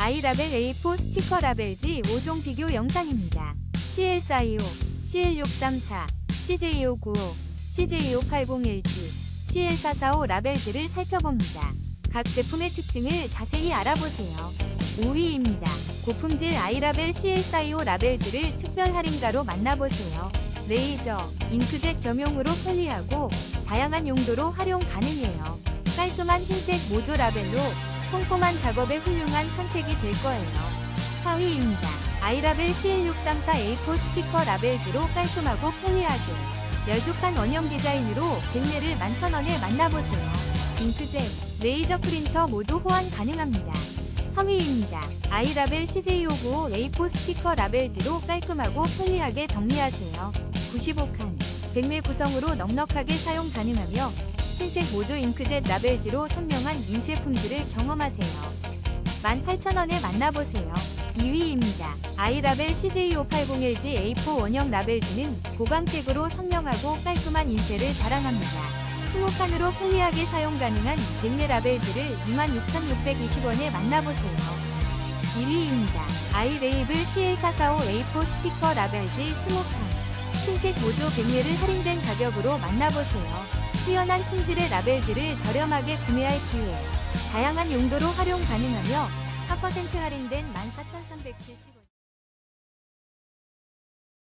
아이라벨 A4 스티커 라벨지 5종 비교 영상입니다. CL425, CL634, CJ2595, CJ2580LG, CL445 라벨지를 살펴봅니다. 각 제품의 특징을 자세히 알아보세요. 5위입니다. 고품질 아이라벨 CL425 라벨지를 특별 할인가로 만나보세요. 레이저, 잉크젯 겸용으로 편리하고 다양한 용도로 활용 가능해요. 깔끔한 흰색 모조 라벨로 꼼꼼한 작업에 훌륭한 선택이 될 거예요. 4위입니다. 아이라벨 CL634 A4 스티커 라벨지로 깔끔하고 편리하게 열독한 원형 디자인으로 백매를 11,000원에 만나보세요. 잉크젯, 레이저 프린터 모두 호환 가능합니다. 3위입니다. 아이라벨 CJ595 A4 스티커 라벨지로 깔끔하고 편리하게 정리하세요. 95칸, 백매 구성으로 넉넉하게 사용 가능하며 흰색 모조 잉크젯 라벨지로 선명한 인쇄 품질을 경험하세요. 18,000원에 만나보세요. 2위입니다. 아이라벨 CJ580LG A4 원형 라벨지는 고광택으로 선명하고 깔끔한 인쇄를 자랑합니다. 20칸으로 편리하게 사용 가능한 백매 라벨지를 26,620원에 만나보세요. 1위입니다. 아이레이블 CL445 A4 스티커 라벨지 20칸. 흰색 모조 백매를 할인된 가격으로 만나보세요. 뛰어난 품질의 라벨지를 저렴하게 구매할 기회. 다양한 용도로 활용 가능하며 4% 할인된 14,370원.